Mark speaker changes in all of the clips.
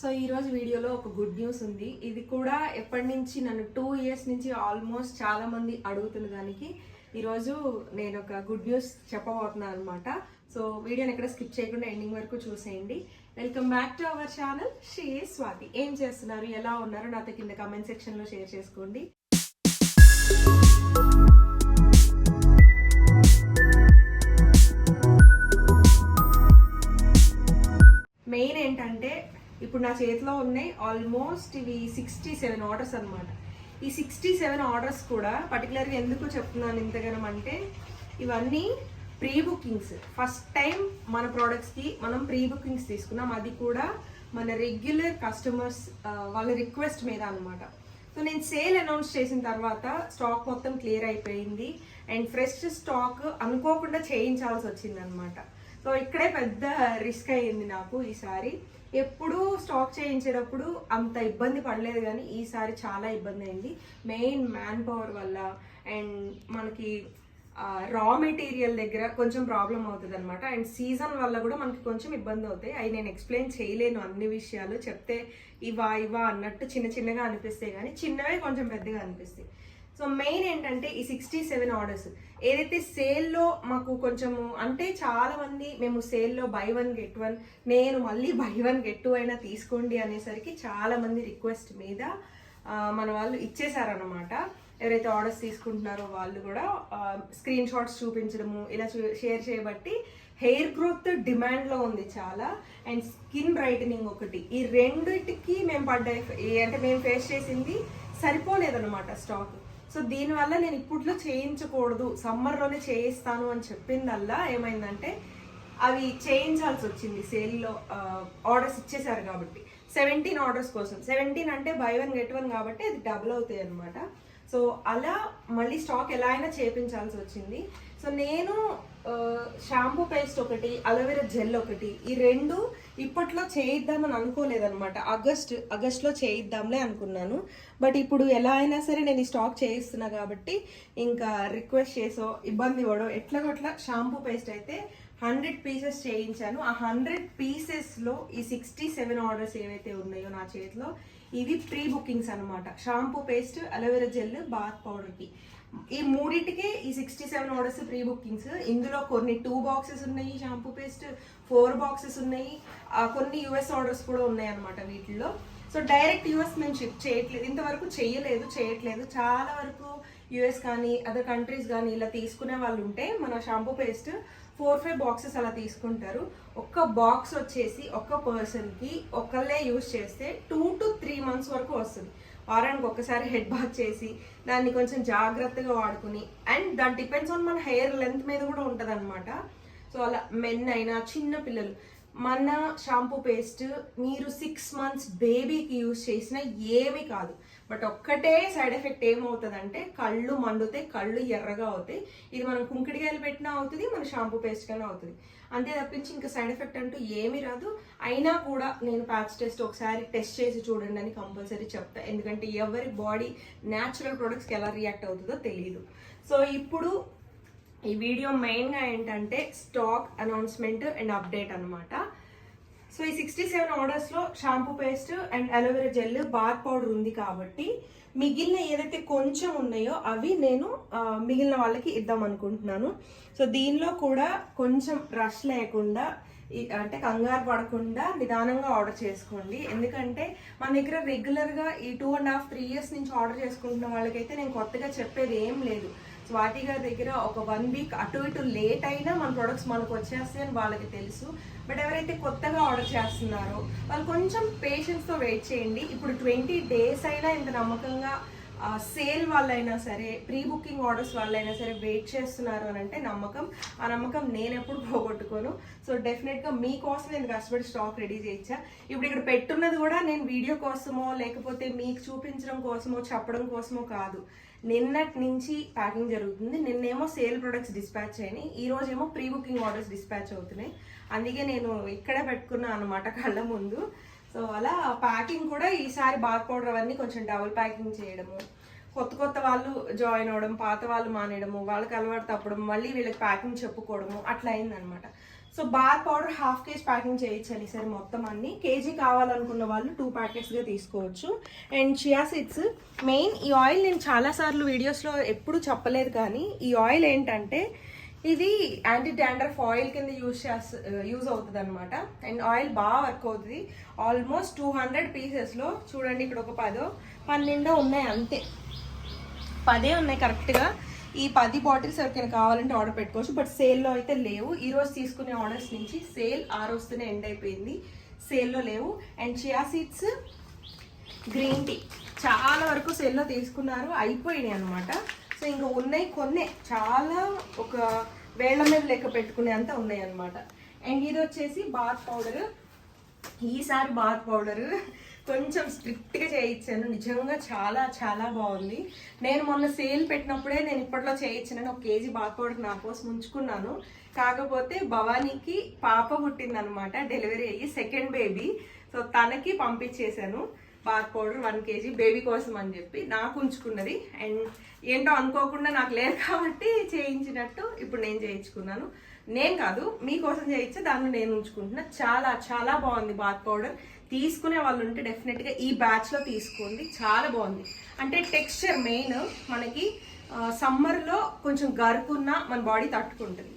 Speaker 1: So ఈరోజు వీడియోలో ఒక గుడ్ న్యూస్ ఉంది. ఇది కూడా ఎప్పటి నుంచి నన్ను టూ ఇయర్స్ నుంచి ఆల్మోస్ట్ చాలామంది అడుగుతున్న దానికి ఈరోజు నేను ఒక గుడ్ న్యూస్ చెప్పబోతున్నాను అనమాట సో వీడియోని ఎక్కడ స్కిప్ చేయకుండా ఎండింగ్ వరకు చూసేయండి. Welcome back to our channel. She Swathi. ఏం చేస్తున్నారు? ఎలా ఉన్నారు? నాతో కింద కమెంట్ సెక్షన్లో షేర్ చేసుకోండి. మెయిన్ ఏంటంటే ఇప్పుడు నా చేతిలో ఉన్నాయి ఆల్మోస్ట్ ఇవి సిక్స్టీ సెవెన్ ఆర్డర్స్ అనమాట ఈ సిక్స్టీ సెవెన్ ఆర్డర్స్ కూడా పర్టికులర్గా ఎందుకు చెప్తున్నాను ఇంతగానం అంటే ఇవన్నీ ప్రీ బుకింగ్స్ ఫస్ట్ టైం మన ప్రోడక్ట్స్కి మనం ప్రీ బుకింగ్స్ తీసుకున్నాం. అది కూడా మన రెగ్యులర్ కస్టమర్స్ వాళ్ళ రిక్వెస్ట్ మీద అనమాట సో నేను సేల్ అనౌన్స్ చేసిన తర్వాత స్టాక్ మొత్తం క్లియర్ అయిపోయింది. అండ్ ఫ్రెష్ స్టాక్ అనుకోకుండా చేయించాల్సి వచ్చింది అనమాట సో ఇక్కడే పెద్ద రిస్క్ అయ్యింది నాకు ఈసారి. ఎప్పుడూ స్టాక్ చేయించేటప్పుడు అంత ఇబ్బంది పడలేదు కానీ ఈసారి చాలా ఇబ్బంది అయింది. మెయిన్ మ్యాన్ పవర్ వల్ల అండ్ మనకి రా మెటీరియల్ దగ్గర కొంచెం ప్రాబ్లం అవుతుంది అనమాట అండ్ సీజన్ వల్ల కూడా మనకి కొంచెం ఇబ్బంది అవుతాయి. అవి నేను ఎక్స్ప్లెయిన్ చేయలేను అన్ని విషయాలు. చెప్తే ఇవా ఇవా అన్నట్టు చిన్న చిన్నగా అనిపిస్తాయి కానీ చిన్నవే కొంచెం పెద్దగా అనిపిస్తాయి. సో మెయిన్ ఏంటంటే ఈ సిక్స్టీ సెవెన్ ఆర్డర్స్ ఏదైతే సేల్లో మాకు కొంచెము అంటే చాలా మంది మేము సేల్లో బై వన్ గెట్ వన్ నేను మళ్ళీ బై వన్ గెట్ టూ అయినా తీసుకోండి అనేసరికి చాలా మంది రిక్వెస్ట్ మీద మన వాళ్ళు ఇచ్చేసారనమాట ఎవరైతే ఆర్డర్స్ తీసుకుంటున్నారో వాళ్ళు కూడా స్క్రీన్ షాట్స్ చూపించడము ఇలా షేర్ చేయబట్టి హెయిర్ గ్రోత్ డిమాండ్లో ఉంది చాలా. అండ్ స్కిన్ బ్రైటనింగ్ ఒకటి. ఈ రెండిటికి మేము పడ్డ అంటే మేము ఫేస్ చేసింది సరిపోలేదన్నమాట స్టాక్ సో దీనివల్ల నేను ఇప్పట్లో చేయించకూడదు సమ్మర్లోనే చేయిస్తాను అని చెప్పిందల్లా ఏమైందంటే అవి చేయించాల్సి వచ్చింది సేల్లో ఆర్డర్స్ ఇచ్చేసారు కాబట్టి. సెవెంటీన్ ఆర్డర్స్ కోసం. సెవెంటీన్ అంటే బై వన్ గెట్ వన్ కాబట్టి అది డబుల్ అవుతాయి అనమాట సో అలా మళ్ళీ స్టాక్ ఎలా అయినా చేపించాల్సి వచ్చింది. సో నేను షాంపూ పేస్ట్ ఒకటి అలోవెరా జెల్ ఒకటి ఈ రెండు ఇప్పట్లో చేయిద్దామని అనుకోలేదనమాట ఆగస్ట్ ఆగస్ట్లో చేయిద్దాంలే అనుకున్నాను. బట్ ఇప్పుడు ఎలా అయినా సరే నేను ఈ స్టాక్ చేయిస్తున్నా కాబట్టి ఇంకా రిక్వెస్ట్ చేసో ఇబ్బంది పడో ఎట్లాగొట్లా షాంపూ పేస్ట్ అయితే హండ్రెడ్ పీసెస్ చేయించాను. ఆ హండ్రెడ్ పీసెస్లో ఈ సిక్స్టీ సెవెన్ ఆర్డర్స్ ఏవైతే ఉన్నాయో నా చేతిలో ఇవి ప్రీ బుకింగ్స్ అనమాట shampoo paste aloe vera gel bath పౌడర్కి ఈ మూడింటికి ఈ sixty seven orders pre bookings ఇందులో కొన్ని టూ బాక్సెస్ ఉన్నాయి షాంపూ పేస్ట్ ఫోర్ బాక్సెస్ ఉన్నాయి. కొన్ని యుఎస్ ఆర్డర్స్ కూడా ఉన్నాయి అనమాట వీటిల్లో సో డైరెక్ట్ యుఎస్ మేము షిప్ చేయట్లేదు ఇంతవరకు చేయలేదు చేయట్లేదు. చాలా వరకు యుఎస్ కానీ అదర్ కంట్రీస్ కానీ ఇలా తీసుకునే వాళ్ళు ఉంటే మన shampoo paste four five boxes అలా తీసుకుంటారు. ఒక్క బాక్స్ వచ్చేసి ఒక్క పర్సన్కి ఒకళ్ళే యూజ్ చేస్తే టూ టు త్రీ మంత్స్ వరకు వస్తుంది. వారానికి ఒక్కసారి హెడ్ బాత్ చేసి దాన్ని కొంచెం జాగ్రత్తగా వాడుకుని అండ్ దాని డిపెండ్స్ ఆన్ మన హెయిర్ లెంత్ మీద కూడా ఉంటుంది అనమాట సో అలా మెన్ అయినా చిన్న పిల్లలు మన షాంపూ పేస్ట్ మీరు సిక్స్ మంత్స్ బేబీకి యూస్ చేసినా ఏమీ కాదు. బట్ ఒక్కటే సైడ్ ఎఫెక్ట్ ఏమవుతుందంటే కళ్ళు మండుతాయి కళ్ళు ఎర్రగా అవుతాయి. ఇది మనం కుంకుడికాయలు పెట్టినా అవుతుంది మన షాంపూ పేస్ట్ కన్నా అవుతుంది. అంతే తప్పించి ఇంకా సైడ్ ఎఫెక్ట్ అంటూ ఏమీ రాదు. అయినా కూడా నేను ప్యాచ్ టెస్ట్ ఒకసారి టెస్ట్ చేసి చూడండి అని కంపల్సరీ చెప్తా. ఎందుకంటే ఎవరి బాడీ న్యాచురల్ ప్రొడక్ట్స్కి ఎలా రియాక్ట్ అవుతుందో తెలియదు సో ఇప్పుడు ఈ వీడియో మెయిన్గా ఏంటంటే స్టాక్ అనౌన్స్మెంట్ అండ్ అప్డేట్ అనమాట సో ఈ sixty seven ఆర్డర్స్లో shampoo paste and aloe vera gel bath powder ఉంది కాబట్టి మిగిలిన ఏదైతే కొంచెం ఉన్నాయో అవి నేను మిగిలిన వాళ్ళకి ఇద్దాం అనుకుంటున్నాను. సో దీనిలో కూడా కొంచెం రష్ లేకుండా అంటే కంగారు పడకుండా నిదానంగా ఆర్డర్ చేసుకోండి. ఎందుకంటే మన దగ్గర రెగ్యులర్గా ఈ two and half three years నుంచి ఆర్డర్ చేసుకుంటున్న వాళ్ళకైతే నేను కొత్తగా చెప్పేది ఏం లేదు. స్వాతి గారి దగ్గర ఒక వన్ వీక్ అటు ఇటు లేట్ అయినా మన ప్రొడక్ట్స్ మనకు వచ్చేస్తాయని వాళ్ళకి తెలుసు. బట్ ఎవరైతే కొత్తగా ఆర్డర్ చేస్తున్నారో వాళ్ళు కొంచెం పేషెన్స్తో వెయిట్ చేయండి. ఇప్పుడు ట్వంటీ డేస్ అయినా ఇంత నమ్మకంగా సేల్ వాళ్ళైనా సరే ప్రీ బుకింగ్ ఆర్డర్స్ వాళ్ళైనా సరే వెయిట్ చేస్తున్నారు అని అంటే నమ్మకం. ఆ నమ్మకం నేను ఎప్పుడు పోగొట్టుకోను సో డెఫినెట్గా మీకోసం నేను కష్టపడి స్టాక్ రెడీ చేయించా. ఇప్పుడు ఇక్కడ పెట్టున్నది కూడా నేను వీడియో కోసమో లేకపోతే మీకు చూపించడం కోసమో చెప్పడం కోసమో కాదు. నిన్నటి నుంచి ప్యాకింగ్ జరుగుతుంది. నిన్నేమో సేల్ ప్రొడక్ట్స్ డిస్పాచ్ అయినాయి. ఈ రోజేమో ప్రీ బుకింగ్ ఆర్డర్స్ డిస్పాచ్ అవుతున్నాయి. అందుకే నేను ఇక్కడే పెట్టుకున్నాను అనమాట కళ్ళ ముందు. సో అలా ప్యాకింగ్ కూడా ఈసారి బాత్ పౌడర్ అవన్నీ కొంచెం డబుల్ ప్యాకింగ్ చేయడము. కొత్త కొత్త వాళ్ళు జాయిన్ అవ్వడం పాత వాళ్ళు మానేయడము వాళ్ళకి అలవాటు తప్పడం మళ్ళీ వీళ్ళకి ప్యాకింగ్ చెప్పుకోవడము అట్లా అయిందనమాట so bar powder half KG packing చేయించాలి సరే మొత్తం అన్ని. కేజీ కావాలనుకున్న వాళ్ళు టూ ప్యాకెట్స్గా తీసుకోవచ్చు. అండ్ చియా సీడ్స్ మెయిన్ ఈ ఆయిల్ నేను చాలాసార్లు వీడియోస్లో ఎప్పుడు చెప్పలేదు కానీ ఈ ఆయిల్ ఏంటంటే ఇది యాంటీ డాండ్రఫ్ ఆయిల్ కింద యూజ్ చేస్త యూజ్ uh, అవుతుంది అనమాట అండ్ ఆయిల్ బాగా వర్క్ అవుతుంది. ఆల్మోస్ట్ టూ హండ్రెడ్ పీసెస్లో చూడండి ఇక్కడ ఒక పదో పన్నెండో ఉన్నాయి అంతే. పదే ఉన్నాయి కరెక్ట్గా ఈ పది బాటిల్స్ ఎవరికైనా కావాలంటే ఆర్డర్ పెట్టుకోవచ్చు. బట్ సేల్లో అయితే లేవు. ఈ రోజు తీసుకునే ఆర్డర్స్ నుంచి సేల్ ఆ రోజుతోనే ఎండ్ అయిపోయింది. సేల్లో లేవు. And chia seeds green tea చాలా వరకు సేల్లో తీసుకున్నారు. అయిపోయినాయి అనమాట సో ఇంకా ఉన్నాయి కొన్ని. చాలా ఒక వేళ్ళ మీద లెక్క పెట్టుకునే అంత ఉన్నాయి అనమాట అండ్ ఇది వచ్చేసి బాత్ పౌడర్ ఈసారి బాత్ పౌడర్ కొంచెం స్ట్రిక్ట్గా చేయించాను. నిజంగా చాలా చాలా బాగుంది. నేను మొన్న సేల్ పెట్టినప్పుడే నేను ఇప్పట్లో చేయించాను ఒక కేజీ బాత్ పౌడర్ నా కోసం ఉంచుకున్నాను. కాకపోతే భవానీకి పాప పుట్టిందనమాట డెలివరీ అయ్యి సెకండ్ బేబీ సో తనకి పంపించేశాను. Bath powder one KG baby కోసం అని చెప్పి నాకు ఉంచుకున్నది. అండ్ ఏంటో అనుకోకుండా నాకు లేదు కాబట్టి చేయించినట్టు ఇప్పుడు నేను చేయించుకున్నాను. నేను కాదు మీకోసం చేయించే దాన్ని నేను ఉంచుకుంటున్నా. చాలా చాలా బాగుంది బాత్ పౌడర్. తీసుకునే వాళ్ళు ఉంటే డెఫినెట్గా ఈ బ్యాచ్లో తీసుకోండి. చాలా బాగుంది. అంటే టెక్స్చర్ మెయిన్ మనకి సమ్మర్లో కొంచెం గరుకున్న మన బాడీ తట్టుకుంటుంది.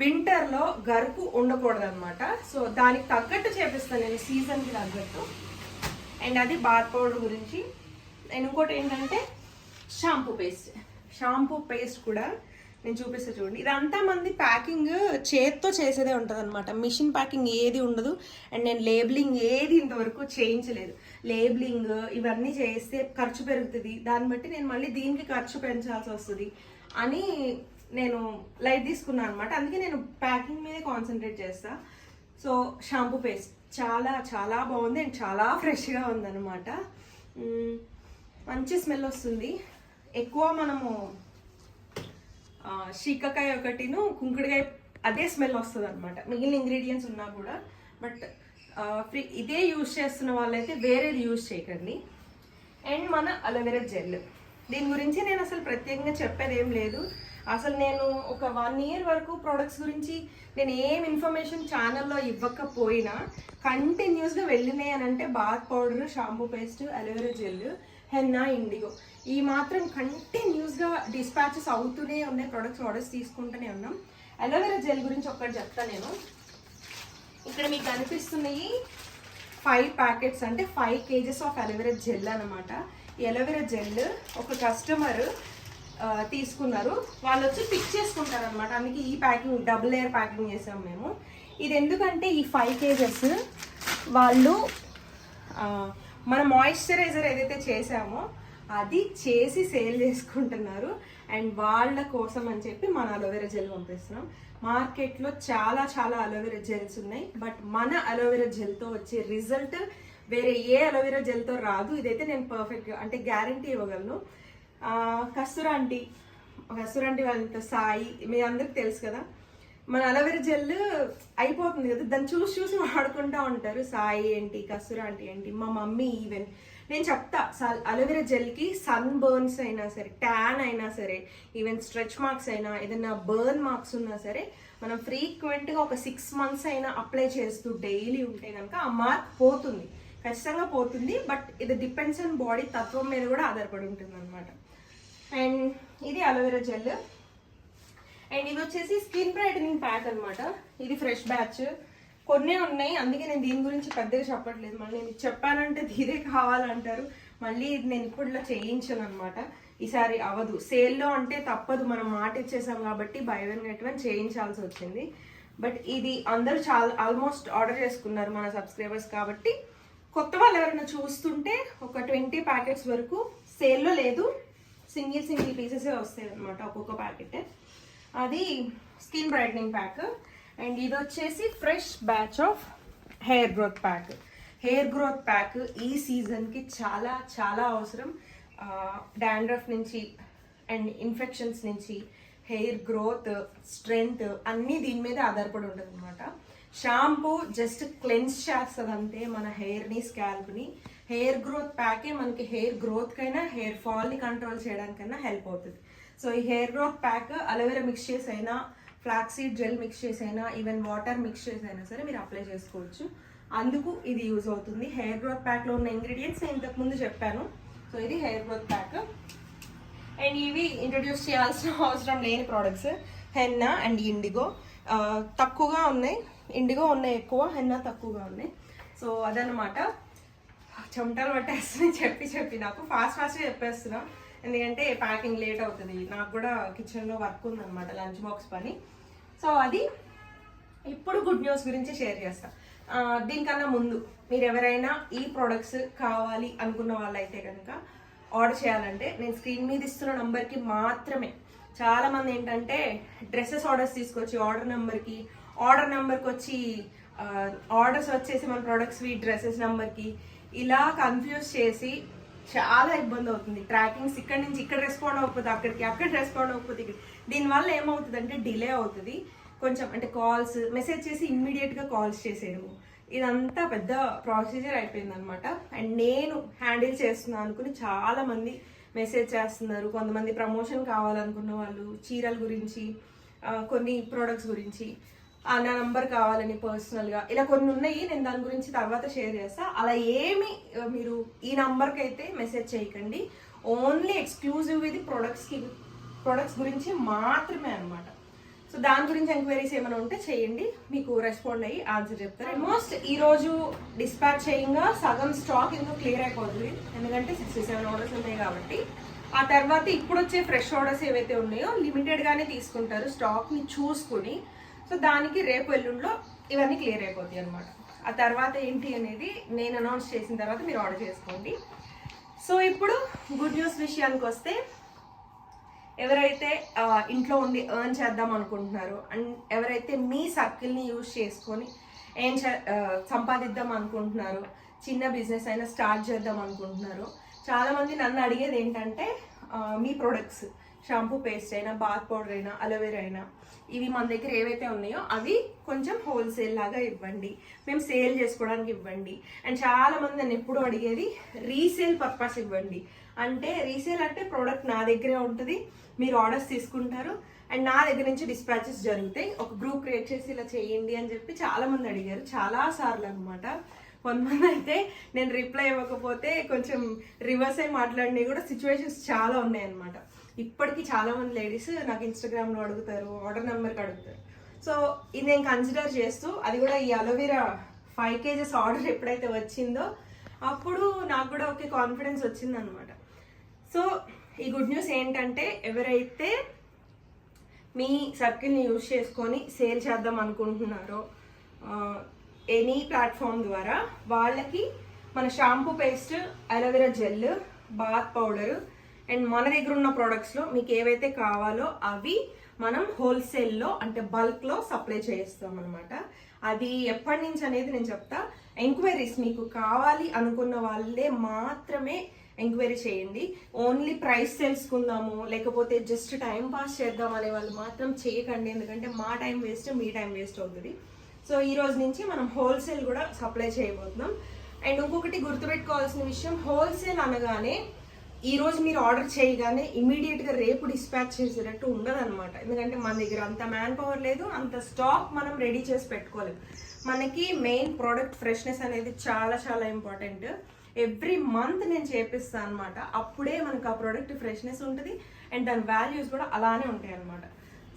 Speaker 1: వింటర్లో గరుకు ఉండకూడదు అనమాట సో దానికి తగ్గట్టు చేపిస్తాను నేను సీజన్కి తగ్గట్టు. అండ్ అది బాత్ పౌడర్ గురించి. అండ్ ఇంకోటి ఏంటంటే షాంపూ పేస్ట్. షాంపూ పేస్ట్ కూడా నేను చూపిస్తా చూడండి. ఇదంతా మంది ప్యాకింగ్ చేత్తో చేసేదే ఉంటుంది అనమాట మిషన్ ప్యాకింగ్ ఏది ఉండదు. అండ్ నేను లేబులింగ్ ఏది ఇంతవరకు చేయించలేదు. లేబులింగ్ ఇవన్నీ చేస్తే ఖర్చు పెరుగుతుంది. దాన్ని బట్టి నేను మళ్ళీ దీనికి ఖర్చు పెంచాల్సి వస్తుంది అని నేను లైట్ తీసుకున్నాను అనమాట అందుకే నేను ప్యాకింగ్ మీదే కాన్సన్ట్రేట్ చేస్తా. సో షాంపూ పేస్ట్ చాలా చాలా బాగుంది అండ్ చాలా ఫ్రెష్గా ఉందన్నమాట. మంచి స్మెల్ వస్తుంది. ఎక్కువ మనము ఆ, ఒకటిను కుంకుడుకాయ అదే స్మెల్ వస్తుంది అనమాట మిగిలిన ఇంగ్రీడియంట్స్ ఉన్నా కూడా. బట్ ఫ్రీ ఇదే యూజ్ చేస్తున్న వాళ్ళైతే వేరేది యూజ్ చేయకండి. అండ్ మన అలోవెరా జెల్. దీని గురించి నేను అసలు ప్రత్యేకంగా చెప్పేది ఏం లేదు. అసలు నేను ఒక వన్ ఇయర్ వరకు ప్రోడక్ట్స్ గురించి నేను ఏం ఇన్ఫర్మేషన్ ఛానల్లో ఇవ్వకపోయినా కంటిన్యూస్గా వెళ్ళినాయి అని అంటే bath powder shampoo paste aloe vera gel henna indigo ఈ మాత్రం కంటిన్యూస్గా డిస్పాచెస్ అవుతూనే ఉన్నాయి ప్రొడక్ట్స్ ఆర్డర్స్ తీసుకుంటూనే ఉన్నాం. అలోవెరా జెల్ గురించి ఒక్కటి చెప్తాను నేను. ఇక్కడ మీకు కనిపిస్తున్నాయి ఫైవ్ ప్యాకెట్స్ అంటే five KGs of aloe vera gel అనమాట ఈ అలోవెరా జెల్ ఒక కస్టమర్ తీసుకున్నారు. వాళ్ళు వచ్చి పిక్ చేసుకుంటారు అనమాట అందుకే ఈ ప్యాకింగ్ డబుల్ లేయర్ ప్యాకింగ్ చేసాం మేము. ఇది ఎందుకంటే ఈ ఫైవ్ కేజెస్ వాళ్ళు మన మాయిశ్చరైజర్ ఏదైతే చేసామో అది చేసి సేల్ చేసుకుంటున్నారు. అండ్ వాళ్ళ కోసం అని చెప్పి మన అలోవెరా జెల్ పంపిస్తున్నాం. మార్కెట్లో చాలా చాలా అలోవెరా జెల్స్ ఉన్నాయి. బట్ మన అలోవెరా జెల్తో వచ్చే రిజల్ట్ వేరే ఏ అలోవెరా జెల్తో రాదు. ఇదైతే నేను పర్ఫెక్ట్గా అంటే గ్యారంటీ ఇవ్వగలను. ఆ, కస్తూరా ఆంటీ వాళ్ళ సాయి మీ అందరికి తెలుసు కదా. మన అలోవెరా జెల్ అయిపోతుంది కదా. దాన్ని చూసి చూసి వాడుకుంటా ఉంటారు. సాయి ఏంటి కసురాంటి ఏంటి మా మమ్మీ ఈవెన్. నేను చెప్తా అలోవెరా జెల్కి సన్ బర్న్స్ అయినా సరే ట్యాన్ అయినా సరే ఈవెన్ స్ట్రెచ్ మార్క్స్ అయినా ఏదైనా బర్న్ మార్క్స్ ఉన్నా సరే మనం ఫ్రీక్వెంట్గా ఒక సిక్స్ మంత్స్ అయినా అప్లై చేస్తూ డైలీ ఉంటే కనుక ఆ మార్క్ పోతుంది. ఖచ్చితంగా పోతుంది బట్ ఇది డిపెండ్స్ ఆన్ బాడీ తత్వం మీద కూడా ఆధారపడి ఉంటుంది అనమాట అండ్ ఇది అలోవెరా జెల్ అండ్ ఇది వచ్చేసి స్కిన్ బ్రైటనింగ్ ప్యాక్ అనమాట ఇది ఫ్రెష్ బ్యాచ్. కొన్నే ఉన్నాయి. అందుకే నేను దీని గురించి పెద్దగా చెప్పట్లేదు. మళ్ళీ నేను ఇది చెప్పానంటే ఇదే కావాలంటారు. మళ్ళీ ఇది నేను ఇప్పుడులో చేయించాను అనమాట ఈసారి అవదు సేల్లో అంటే తప్పదు. మనం మాట ఇచ్చేసాం కాబట్టి బై వన్ గెట్ వన్ చేయించాల్సి వచ్చింది. బట్ ఇది అందరూ చాలా ఆల్మోస్ట్ ఆర్డర్ చేసుకున్నారు మన సబ్స్క్రైబర్స్ కాబట్టి. కొత్త వాళ్ళు ఎవరైనా చూస్తుంటే ఒక ట్వంటీ ప్యాకెట్స్ వరకు సేల్లో లేదు. సింగిల్ సింగిల్ పీసెసే వస్తాయి అనమాట ఒక్కొక్క ప్యాకెట్. అది స్కిన్ బ్రైట్నింగ్ ప్యాక్. అండ్ ఇది వచ్చేసి fresh batch of hair growth pack. Hair growth pack ఈ సీజన్కి చాలా చాలా అవసరం. డాండ్రఫ్ నుంచి అండ్ ఇన్ఫెక్షన్స్ నుంచి హెయిర్ గ్రోత్ స్ట్రెంగ్త్ అన్నీ దీని మీద ఆధారపడి ఉంటుంది అనమాట షాంపూ జస్ట్ క్లెన్స్ చేస్తుంది అంతే మన హెయిర్ని స్కాల్ప్ని. హెయిర్ గ్రోత్ ప్యాకే మనకి హెయిర్ గ్రోత్కైనా హెయిర్ ఫాల్ని కంట్రోల్ చేయడానికైనా హెల్ప్ అవుతుంది. సో ఈ hair growth pack aloe vera mix చేసైనా ఫ్లాక్సీడ్ జెల్ మిక్స్ చేసైనా ఈవెన్ వాటర్ మిక్స్ చేసైనా సరే మీరు అప్లై చేసుకోవచ్చు. అందుకు ఇది యూజ్ అవుతుంది. హెయిర్ గ్రోత్ ప్యాక్లో ఉన్న ఇంగ్రీడియంట్స్ నేను ఇంతకు ముందు చెప్పాను. సో ఇది హెయిర్ గ్రోత్ ప్యాక్. అండ్ ఇవి ఇంట్రడ్యూస్ చేయాల్సిన అవసరం లేని ప్రోడక్ట్స్. Henna and IndiGo. తక్కువగా ఉన్నాయి. ఇండిగో ఉన్నాయి ఎక్కువ హెన్నా తక్కువగా ఉన్నాయి. సో అదనమాట చెమటలు పట్టేస్తుంది చెప్పి చెప్పి. నాకు ఫాస్ట్ ఫాస్ట్గా చెప్పేస్తున్నా. ఎందుకంటే ప్యాకింగ్ లేట్ అవుతుంది. నాకు కూడా కిచెన్లో వర్క్ ఉందన్నమాట లంచ్ బాక్స్ పని. సో అది ఇప్పుడు గుడ్ న్యూస్ గురించి షేర్ చేస్తా. దీనికన్నా ముందు మీరు ఎవరైనా ఈ ప్రోడక్ట్స్ కావాలి అనుకున్న వాళ్ళైతే కనుక ఆర్డర్ చేయాలంటే నేను స్క్రీన్ మీద ఇస్తున్న నంబర్కి మాత్రమే. చాలామంది ఏంటంటే డ్రెస్సెస్ ఆర్డర్స్ తీసుకొచ్చి ఆర్డర్ నెంబర్కి ఆర్డర్ నెంబర్కి వచ్చి ఆర్డర్స్ వచ్చేసి మన ప్రొడక్ట్స్వి డ్రెస్సెస్ నెంబర్కి ఇలా కన్ఫ్యూజ్ చేసి చాలా ఇబ్బంది అవుతుంది. ట్రాకింగ్స్ ఇక్కడ నుంచి ఇక్కడ రెస్పాండ్ అవ్వకపోతే అక్కడికి అక్కడ రెస్పాండ్ అవ్వకపోతే ఇక్కడ దీనివల్ల ఏమవుతుంది అంటే డిలే అవుతుంది. కొంచెం అంటే కాల్స్ మెసేజ్ చేసి ఇమ్మీడియట్గా కాల్స్ చేసేయడము. ఇదంతా పెద్ద ప్రొసీజర్ అయిపోయింది అనమాట అండ్ నేను హ్యాండిల్ చేస్తున్నాను అనుకుని చాలామంది మెసేజ్ చేస్తున్నారు. కొంతమంది ప్రమోషన్ కావాలనుకున్న వాళ్ళు చీరల గురించి కొన్ని ప్రోడక్ట్స్ గురించి. నా నంబర్ కావాలని పర్సనల్గా ఇలా కొన్ని ఉన్నాయి నేను దాని గురించి తర్వాత షేర్ చేస్తా. అలా ఏమి మీరు ఈ నంబర్కి అయితే మెసేజ్ చేయకండి. ఓన్లీ ఎక్స్క్లూజివ్ ఇది ప్రొడక్ట్స్కి ప్రొడక్ట్స్ గురించి మాత్రమే అనమాట సో దాని గురించి ఎంక్వైరీస్ ఏమైనా ఉంటే చేయండి. మీకు రెస్పాండ్ అయ్యి ఆన్సర్ చెప్తారు. ఆల్మోస్ట్ ఈరోజు డిస్పాచ్ చేయంగా సగం స్టాక్ ఇంకా క్లియర్ అయిపోతుంది. ఎందుకంటే సిక్స్టీ సెవెన్ ఆర్డర్స్ ఉన్నాయి కాబట్టి. ఆ తర్వాత ఇప్పుడు వచ్చే ఫ్రెష్ ఆర్డర్స్ ఏవైతే ఉన్నాయో లిమిటెడ్గానే తీసుకుంటారు. స్టాక్ని చూసుకుని సో దానికి రేపు ఎల్లుండిలో ఇవన్నీ క్లియర్ అయిపోతాయి అనమాట ఆ తర్వాత ఏంటి అనేది నేను అనౌన్స్ చేసిన తర్వాత మీరు ఆర్డర్ చేసుకోండి. సో ఇప్పుడు గుడ్ న్యూస్ విషయానికి వస్తే ఎవరైతే ఇంట్లో ఉండి ఎర్న్ చేద్దాం అనుకుంటున్నారో అండ్ ఎవరైతే మీ సర్కిల్ని యూజ్ చేసుకొని ఏం చే- సంపాదిద్దాం అనుకుంటున్నారో చిన్న బిజినెస్ అయినా స్టార్ట్ చేద్దాం అనుకుంటున్నారో చాలామంది నన్ను అడిగేది ఏంటంటే మీ ప్రొడక్ట్స్ షాంపూ పేస్ట్ అయినా బాత్ పౌడర్ అయినా అలోవేరా అయినా ఇవి మన దగ్గర ఏవైతే ఉన్నాయో అవి కొంచెం హోల్సేల్ లాగా ఇవ్వండి. మేము సేల్ చేసుకోవడానికి ఇవ్వండి. అండ్ చాలా మంది నన్ను ఎప్పుడు అడిగేది రీసేల్ పర్పస్ ఇవ్వండి. అంటే రీసేల్ అంటే ప్రోడక్ట్ నా దగ్గరే ఉంటుంది మీరు ఆర్డర్స్ తీసుకుంటారు అండ్ నా దగ్గర నుంచి డిస్పాచెస్ జరుగుతాయి. ఒక గ్రూప్ క్రియేట్ చేసి ఇలా చేయండి అని చెప్పి చాలా మంది అడిగారు. చాలా సార్లు అనమాట కొంతమంది అయితే నేను రిప్లై ఇవ్వకపోతే కొంచెం రివర్స్ అయి మాట్లాడినవి కూడా సిచ్యువేషన్స్ చాలా ఉన్నాయి అనమాట ఇప్పటికీ చాలామంది లేడీస్ నాకు ఇన్స్టాగ్రామ్లో అడుగుతారు ఆర్డర్ నెంబర్కి అడుగుతారు. సో ఇది నేను కన్సిడర్ చేస్తూ అది కూడా ఈ అలోవెరా ఫైవ్ కేజెస్ ఆర్డర్ ఎప్పుడైతే వచ్చిందో అప్పుడు నాకు కూడా ఒకే కాన్ఫిడెన్స్ వచ్చిందనమాట. సో ఈ గుడ్ న్యూస్ ఏంటంటే ఎవరైతే మీ సర్కిల్ని యూజ్ చేసుకొని సేల్ చేద్దాం అనుకుంటున్నారో ఎనీ ప్లాట్ఫామ్ ద్వారా వాళ్ళకి మన shampoo paste aloe vera gel bath powder and మన దగ్గర ఉన్న ప్రోడక్ట్స్లో మీకు ఏవైతే కావాలో అవి మనం హోల్సేల్లో అంటే బల్క్లో సప్లై చేస్తాం అనమాట అది ఎప్పటి నుంచి అనేది నేను చెప్తా. ఎంక్వైరీస్ మీకు కావాలి అనుకున్న వాళ్ళే మాత్రమే ఎంక్వైరీ చేయండి. ఓన్లీ ప్రైస్ తెలుసుకుందాము లేకపోతే జస్ట్ టైం పాస్ చేద్దాం అనే వాళ్ళు మాత్రం చేయకండి. ఎందుకంటే మా టైం వేస్ట్ మీ టైం వేస్ట్ అవుతుంది. సో ఈ రోజు నుంచి మనం హోల్సేల్ కూడా సప్లై చేయబోతున్నాం. అండ్ ఇంకొకటి గుర్తుపెట్టుకోవాల్సిన విషయం హోల్సేల్ అనగానే ఈరోజు మీరు ఆర్డర్ చేయగానే ఇమీడియట్గా రేపు డిస్పాచ్ చేసేటట్టు ఉండదన్నమాట. ఎందుకంటే మన దగ్గర అంత మ్యాన్ పవర్ లేదు అంత స్టాక్ మనం రెడీ చేసి పెట్టుకోలేము మనకి మెయిన్ ప్రోడక్ట్ ఫ్రెష్నెస్ అనేది చాలా చాలా ఇంపార్టెంట్ ఎవ్రీ మంత్ నేను చేపిస్తాను అనమాట అప్పుడే మనకు ఆ ప్రోడక్ట్ ఫ్రెష్నెస్ ఉంటుంది అండ్ దాని వాల్యూస్ కూడా అలానే ఉంటాయి అనమాట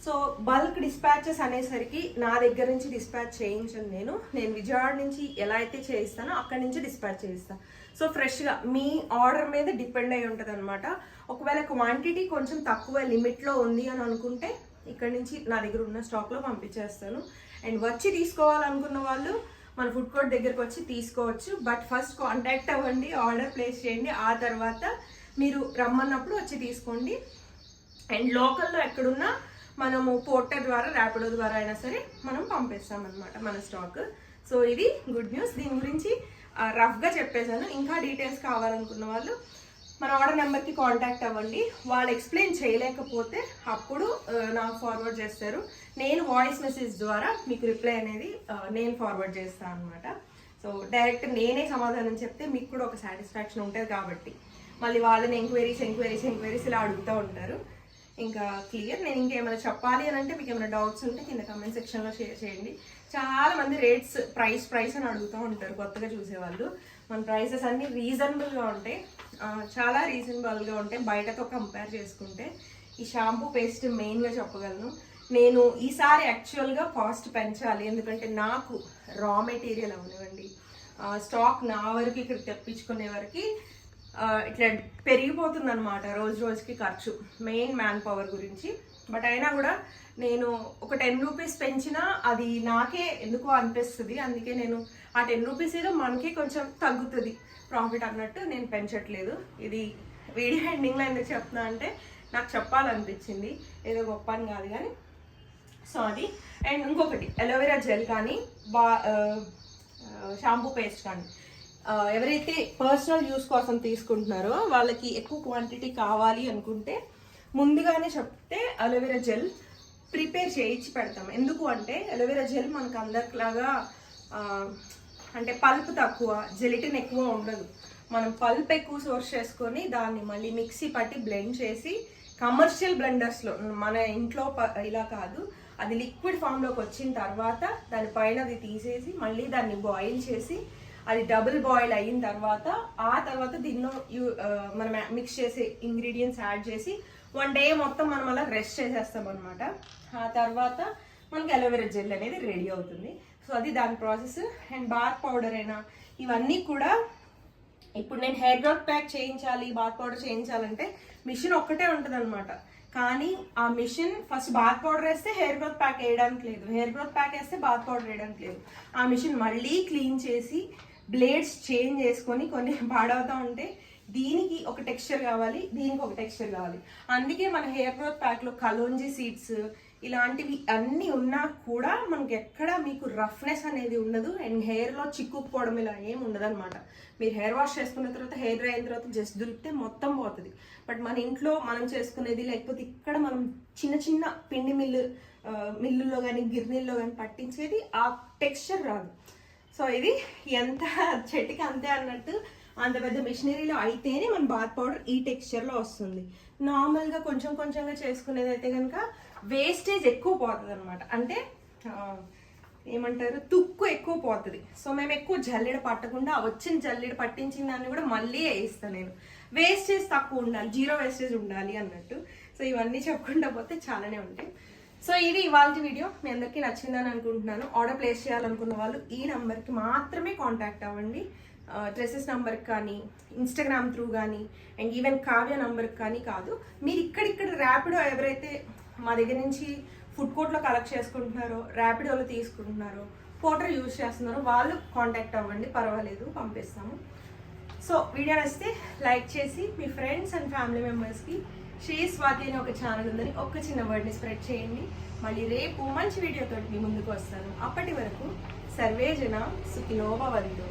Speaker 1: సో బల్క్ డిస్పాచెస్ అనేసరికి నా దగ్గర నుంచి డిస్పాచ్ చేయించను నేను. నేను విజయవాడ నుంచి ఎలా అయితే చేయిస్తానో అక్కడి నుంచి డిస్పాచ్ చేయిస్తాను సో ఫ్రెష్గా మీ ఆర్డర్ మీద డిపెండ్ అయి ఉంటుంది అనమాట ఒకవేళ క్వాంటిటీ కొంచెం తక్కువ లిమిట్లో ఉంది అని అనుకుంటే ఇక్కడ నుంచి నా దగ్గర ఉన్న స్టాక్లో పంపించేస్తాను. అండ్ వచ్చి తీసుకోవాలనుకున్న వాళ్ళు మన ఫుడ్ కోర్ట్ దగ్గరకు వచ్చి తీసుకోవచ్చు. బట్ ఫస్ట్ కాంటాక్ట్ అవ్వండి ఆర్డర్ ప్లేస్ చేయండి. ఆ తర్వాత మీరు రమ్మన్నప్పుడు వచ్చి తీసుకోండి. అండ్ లోకల్లో ఎక్కడున్నా మనము పోర్టర్ ద్వారా ర్యాపిడో ద్వారా అయినా సరే మనం పంపిస్తాం అనమాట మన స్టాక్ సో ఇది గుడ్ న్యూస్ దీని గురించి రఫ్గా చెప్పేశాను. ఇంకా డీటెయిల్స్ కావాలనుకున్న వాళ్ళు మన ఆర్డర్ నెంబర్కి కాంటాక్ట్ అవ్వండి. వాళ్ళు ఎక్స్ప్లెయిన్ చేయలేకపోతే అప్పుడు నాకు ఫార్వర్డ్ చేస్తారు. నేను వాయిస్ మెసేజ్ ద్వారా మీకు రిప్లై అనేది నేను ఫార్వర్డ్ చేస్తాను అనమాట సో డైరెక్ట్ నేనే సమాధానం చెప్తే మీకు కూడా ఒక సాటిస్ఫాక్షన్ ఉంటుంది కాబట్టి. మళ్ళీ వాళ్ళని ఎంక్వైరీస్ ఎంక్వైరీస్ ఎంక్వైరీస్ ఇలా అడుగుతూ ఉంటారు. ఇంకా క్లియర్ నేను ఇంకేమైనా చెప్పాలి అని అంటే మీకు ఏమైనా డౌట్స్ ఉంటే కింద కమెంట్ సెక్షన్లో షేర్ చేయండి. చాలా మంది రేట్స్ ప్రైస్ ప్రైస్ అని అడుగుతూ ఉంటారు కొత్తగా చూసేవాళ్ళు. మన ప్రైసెస్ అన్నీ రీజనబుల్గా ఉంటాయి. చాలా రీజనబుల్గా ఉంటాయి. బయటతో కంపేర్ చేసుకుంటే ఈ షాంపూ పేస్ట్ మెయిన్గా చెప్పగలను. నేను ఈసారి యాక్చువల్గా కాస్ట్ పెంచాలి. ఎందుకంటే నాకు రా మెటీరియల్ అవనివ్వండి. స్టాక్ నా వరకు ఇక్కడ తెప్పించుకునే వరకు ఇట్లా పెరిగిపోతుంది అనమాట రోజు రోజుకి ఖర్చు మెయిన్ మ్యాన్ పవర్ గురించి. బట్ అయినా కూడా నేను ఒక టెన్ రూపీస్ పెంచినా అది నాకే ఎందుకో అనిపిస్తుంది. అందుకే నేను ఆ టెన్ రూపీస్ ఏదో మనకి కొంచెం తగ్గుతుంది. ప్రాఫిట్ అన్నట్టు నేను పెంచట్లేదు. ఇది వీడియో ఎండింగ్లో ఎందుకు చెప్తున్నా అంటే నాకు చెప్పాలనిపించింది. ఏదో గొప్ప అని కాదు కానీ సో అది అండ్ ఇంకొకటి అలోవెరా జెల్ కానీ బా షాంపూ పేస్ట్ కానీ. ఎవరైతే పర్సనల్ యూస్ కోసం తీసుకుంటున్నారో వాళ్ళకి ఎక్కువ క్వాంటిటీ కావాలి అనుకుంటే ముందుగానే చెప్తే అలోవెరా జెల్ ప్రిపేర్ చేయించి పెడతాం. ఎందుకు అంటే అలోవెరా జెల్ మనకు అందరిలాగా అంటే పల్ప్ తక్కువ జెలిటిన్ ఎక్కువ ఉండదు. మనం పల్ప్ ఎక్కువ సోర్స్ చేసుకొని దాన్ని మళ్ళీ మిక్సీ పట్టి బ్లెండ్ చేసి కమర్షియల్ బ్లెండర్స్లో మన ఇంట్లో ప- ఇలా కాదు అది లిక్విడ్ ఫామ్లోకి వచ్చిన తర్వాత దాని పైన అది తీసేసి మళ్ళీ దాన్ని బాయిల్ చేసి అది డబుల్ బాయిల్ అయిన తర్వాత ఆ తర్వాత దీనిలో మనం మిక్స్ చేసే ఇంగ్రీడియంట్స్ యాడ్ చేసి వన్ డే మొత్తం మనం అలా రెస్ట్ చేసేస్తాం అనమాట ఆ తర్వాత మనకి అలోవెరా జెల్ అనేది రెడీ అవుతుంది. సో అది దాని ప్రాసెస్ అండ్ బాత్ పౌడర్ అయినా ఇవన్నీ కూడా ఇప్పుడు నేను హెయిర్ గ్రోత్ ప్యాక్ చేయించాలి బాత్ పౌడర్ చేయించాలంటే మిషన్ ఒక్కటే ఉంటుంది అనమాట కానీ ఆ మిషన్ ఫస్ట్ బాత్ పౌడర్ వేస్తే హెయిర్ గ్రోత్ ప్యాక్ వేయడానికి లేదు. హెయిర్ గ్రోత్ ప్యాక్ వేస్తే బాత్ పౌడర్ వేయడానికి లేదు. ఆ మిషన్ మళ్ళీ క్లీన్ చేసి బ్లేడ్స్ చేంజ్ చేసుకొని కొన్ని పాడవుతూ ఉంటే దీనికి ఒక టెక్స్చర్ కావాలి దీనికి ఒక టెక్స్చర్ కావాలి. అందుకే మన హెయిర్ గ్రోత్ ప్యాక్లో కలోంజీ సీడ్స్ ఇలాంటివి అన్నీ ఉన్నా కూడా మనకి ఎక్కడ మీకు రఫ్నెస్ అనేది ఉండదు. అండ్ హెయిర్లో చిక్కుకుపోవడం ఇలా ఏం ఉండదు అనమాట మీరు హెయిర్ వాష్ చేసుకున్న తర్వాత హెయిర్ డ్రై అయిన తర్వాత జస్ట్ దులిపితే మొత్తం పోతుంది. బట్ మన ఇంట్లో మనం చేసుకునేది లేకపోతే ఇక్కడ మనం చిన్న చిన్న పిండి మిల్లు మిల్లుల్లో కానీ గిర్నీల్లో కానీ పట్టించేది ఆ టెక్స్చర్ రాదు. సో ఇది ఎంత చెట్టుకి అంతే అన్నట్టు అంత పెద్ద మిషనరీలో అయితేనే మన బాత్ పౌడర్ ఈ టెక్స్చర్లో వస్తుంది. నార్మల్గా కొంచెం కొంచెంగా చేసుకునేది అయితే కనుక వేస్టేజ్ ఎక్కువ పోతుంది అనమాట అంటే ఏమంటారు? తుక్కు ఎక్కువ పోతుంది. సో మేము ఎక్కువ జల్లెడ పట్టకుండా వచ్చిన జల్లెడ పట్టించిన దాన్ని కూడా మళ్ళీ వేయిస్తాను నేను. వేస్టేజ్ తక్కువ ఉండాలి జీరో వేస్టేజ్ ఉండాలి అన్నట్టు. సో ఇవన్నీ చెప్పకుండా పోతే చాలానే ఉంటాయి. సో ఇది ఇవాళ వీడియో. మీ అందరికీ నచ్చిందని అనుకుంటున్నాను. ఆర్డర్ ప్లేస్ చేయాలనుకున్న వాళ్ళు ఈ నెంబర్కి మాత్రమే కాంటాక్ట్ అవ్వండి. డ్రెస్సెస్ నెంబర్కి కానీ ఇన్స్టాగ్రామ్ త్రూ కానీ అండ్ ఈవెన్ కావ్య నెంబర్కి కానీ కాదు. మీరు ఇక్కడిక్కడ ర్యాపిడో ఎవరైతే మా దగ్గర నుంచి ఫుడ్ కోర్ట్లో కలెక్ట్ చేసుకుంటున్నారో ర్యాపిడోలో తీసుకుంటున్నారో పోటర్ యూజ్ చేస్తున్నారో వాళ్ళు కాంటాక్ట్ అవ్వండి. పర్వాలేదు పంపిస్తాము. సో వీడియో నచ్చితే లైక్ చేసి మీ ఫ్రెండ్స్ అండ్ ఫ్యామిలీ మెంబర్స్కి శ్రీ స్వాతి అనే ఒక ఛానల్ ఉందని ఒక చిన్న వర్డ్ని స్ప్రెడ్ చేయండి. మళ్ళీ రేపు మంచి వీడియోతో మీ ముందుకు వస్తాను. అప్పటి వరకు సర్వేజన జన వరిలో